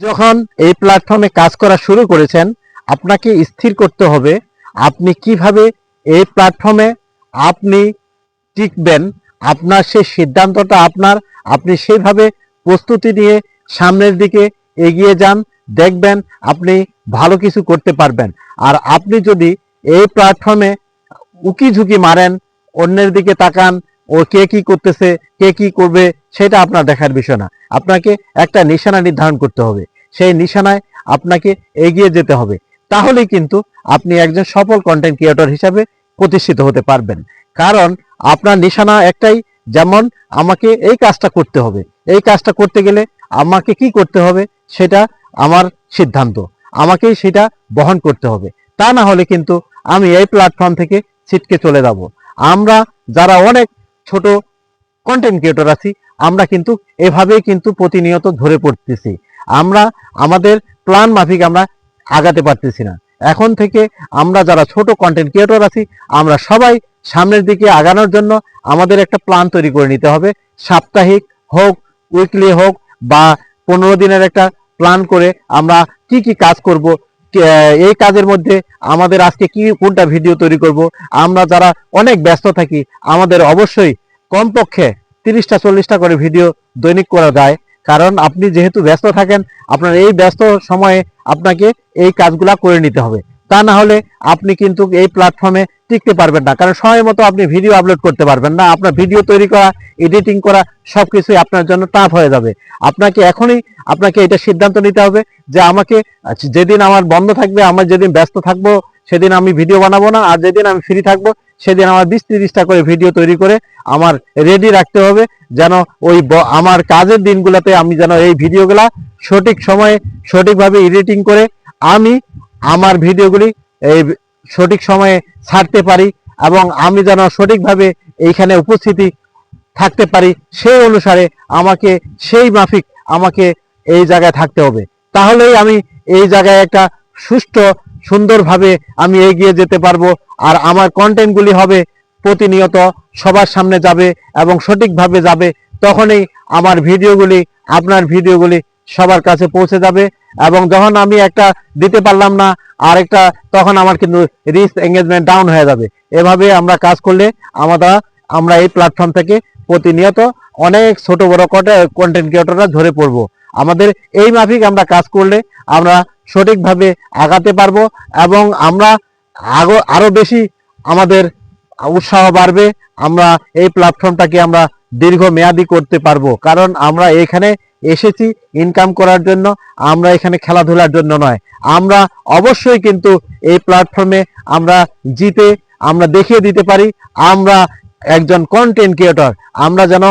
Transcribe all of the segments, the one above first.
যখন এই প্ল্যাটফর্মে কাজ করা শুরু করেছেন, আপনাকে স্থির করতে হবে আপনি কীভাবে এই প্ল্যাটফর্মে আপনি টিকবেন, আপনার সেই সিদ্ধান্তটা আপনার, আপনি সেইভাবে প্রস্তুতি নিয়ে সামনের দিকে এগিয়ে যান, দেখবেন আপনি ভালো কিছু করতে পারবেন। আর আপনি যদি এই প্ল্যাটফর্মে উকি ঝুঁকি মারেন, অন্যের দিকে তাকান, ও কে কি করতেছে, কে কি করবে সেটা আপনার দেখার বিষয় না। আপনাকে একটা নিশানা নির্ধারণ করতে হবে। সেই নিশানায় আপনাকে এগিয়ে যেতে হবে। তাহলেই কিন্তু আপনি একজন সফল কন্টেন্ট ক্রিয়েটর হিসাবে প্রতিষ্ঠিত হতে পারবেন। কারণ আপনার নিশানা একটাই, যেমন আমাকে এই কাজটা করতে হবে। এই কাজটা করতে গেলে আমাকে কি করতে হবে? সেটা আমার সিদ্ধান্ত। আমাকেই সেটা বহন করতে হবে। তা না হলে কিন্তু আমি এই প্ল্যাটফর্ম থেকে ছিটকে চলে যাব। আমরা যারা অনেক ছোট কন্টেন্ট ক্রিয়েটর আছি, আমরা কিন্তু এভাবেই কিন্তু প্রতিনিয়ত ধরে পড়তেছি। আমরা, আমাদের প্ল্যান মাফিক আমরা আগাতে পারতেছি না। এখন থেকে আমরা যারা ছোট কন্টেন্ট ক্রিয়েটর আছি, আমরা সবাই সামনের দিকে আগানোর জন্য আমাদের একটা প্ল্যান তৈরি করে নিতে হবে। সাপ্তাহিক হোক উইকলি হোক, বা পনেরো দিনের একটা প্ল্যান করে আমরা কি কি কাজ করব এই কাজের মধ্যে আমাদের আজকে কি, কোনটা ভিডিও তৈরি করব, আমরা যারা অনেক ব্যস্ত থাকি, আমাদের অবশ্যই কমপক্ষে তিরিশটা চল্লিশটা করে ভিডিও দৈনিক করা যায়। কারণ আপনি যেহেতু ব্যস্ত থাকেন আপনার এই ব্যস্ত সময়ে আপনাকে এই কাজগুলা করে নিতে হবে। তা না হলে আপনি কিন্তু এই প্ল্যাটফর্মে টিকতে পারবেন না। কারণ সময় মতো আপনি ভিডিও আপলোড করতে পারবেন না। আপনার ভিডিও তৈরি করা এডিটিং করা সব কিছুই আপনার জন্য টাফ হয়ে যাবে। আপনাকে এখনই আপনাকে এটা সিদ্ধান্ত নিতে হবে যে আমাকে আচ্ছা, যেদিন আমার বন্ধ থাকবে আমার যেদিন ব্যস্ত থাকব সেদিন আমি ভিডিও বানাবো না, আর যেদিন আমি ফ্রি থাকব, সেদিন আমার বিশ তিরিশটা করে ভিডিও তৈরি করে আমার রেডি রাখতে হবে, যেন ওই আমার কাজের দিনগুলোতে আমি যেন এই ভিডিওগুলা সঠিক সময়ে সঠিকভাবে এডিটিং করে আমি আমার ভিডিওগুলি এই সঠিক সময়ে ছাড়তে পারি এবং আমি যেন সঠিকভাবে এইখানে উপস্থিতি থাকতে পারি সেই অনুসারে আমাকে সেই মাফিক আমাকে এই জায়গায় থাকতে হবে। তাহলেই আমি এই জায়গায় একটা সুষ্ঠু সুন্দরভাবে আমি এগিয়ে যেতে পারব আর আমার কন্টেন্টগুলি হবে প্রতিনিয়ত সবার সামনে যাবে এবং সঠিকভাবে যাবে। তখনই আমার ভিডিওগুলি, আপনার ভিডিওগুলি সবার কাছে পৌঁছে যাবে এবং যখন আমি একটা দিতে পারলাম না আর একটা তখন আমার কিন্তু রিস্ক এঙ্গেজমেন্ট ডাউন হয়ে যাবে। এভাবে আমরা কাজ করলে আমরা আমরা এই প্ল্যাটফর্ম থেকে প্রতিনিয়ত অনেক ছোট বড় কন্টেন্ট ক্রিয়েটররা ধরে পড়ব। আমাদের এই মাফিক আমরা কাজ করলে আমরা সঠিকভাবে আগাতে পারব এবং আমরা আগো আরও বেশি আমাদের উৎসাহ বাড়বে, আমরা এই প্ল্যাটফর্মটাকে আমরা দীর্ঘ মেয়াদি করতে পারব। কারণ আমরা এখানে এসেছি ইনকাম করার জন্য, আমরা এখানে খেলাধুলার জন্য নয়। আমরা অবশ্যই কিন্তু এই প্ল্যাটফর্মে আমরা জিতে, আমরা দেখিয়ে দিতে পারি, আমরা একজন কন্টেন্ট ক্রিয়েটর আমরা যেন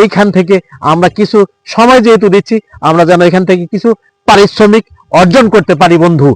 এইখান থেকে আমরা কিছু সময় যেহেতু দিচ্ছি, আমরা যেন এখান থেকে কিছু পারিশ্রমিক অর্জন করতে পারি, বন্ধু।